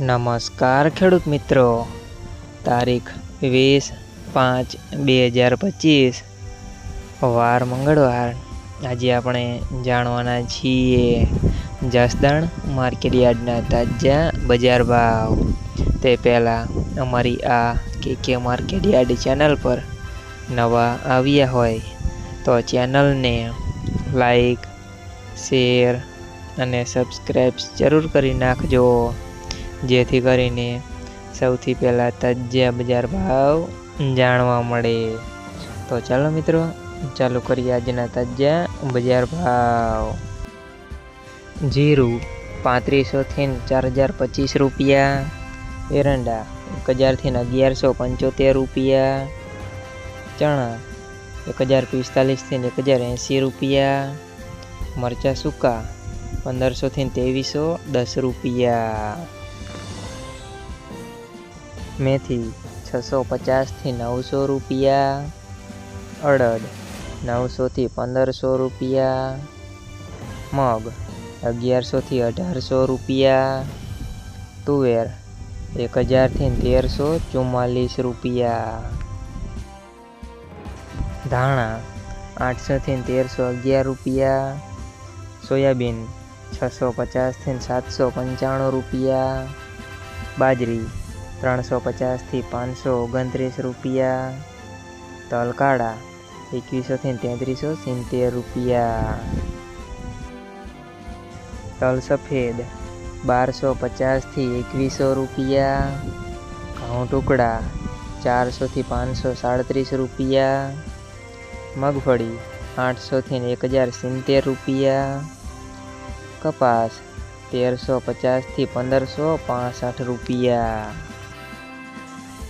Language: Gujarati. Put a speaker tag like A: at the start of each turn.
A: નમસ્કાર, ખેડૂત મિત્રો. તારીખ વીસ પાંચ બે હજાર પચીસ. વાર મંગળવાર. આજે આપણે જાણવાના છીએ જસદણ માર્કેટ યાર્ડના તાજા બજાર ભાવ. તે પહેલાં અમારી આ કે કે માર્કેટ યાર્ડ ચેનલ પર નવા આવ્યા હોય તો ચેનલને લાઈક, શેર અને સબસ્ક્રાઈબ જરૂર કરી નાખજો. જેથી કરીને સૌથી પહેલાં તાજા બજાર ભાવ જાણવા મળે. તો ચાલો મિત્રો, ચાલુ કરીએ આજના તાજા બજાર ભાવ. જીરું પાંત્રીસોથી ચાર હજાર પચીસ રૂપિયા. એરંડા એક હજારથી અગિયારસો પંચોતેર રૂપિયા. ચણા એક હજાર પિસ્તાલીસથી એક હજાર એંસી રૂપિયા. મરચાં સૂકા પંદરસોથી ત્રેવીસો દસ રૂપિયા. મેથી છસો પચાસથી નવસો રૂપિયા, અડદ નવસોથી પંદરસો રૂપિયા, મગ અગિયારસોથી અઢારસો રૂપિયા, તુવેર એક હજારથી તેરસો ચુમ્માલીસ રૂપિયા. ધાણા આઠસોથી તેરસો અગિયાર રૂપિયા, સોયાબીન છસો પચાસથી સાતસો પંચાણું રૂપિયા, બાજરી ત્રણસો પચાસથી પાંચસો ઓગણત્રીસ રૂપિયા. તલકાડા એકવીસોથી તેત્રીસો સિત્તેર રૂપિયા. તલ સફેદ બારસો પચાસથી એકવીસો રૂપિયા. ઘઉં ટુકડા ચારસોથી પાંચસો સાડત્રીસ રૂપિયા. મગફળી આઠસોથી એક હજાર સિત્તેર રૂપિયા. કપાસ તેરસો પચાસથી પંદરસો પાસઠ રૂપિયા.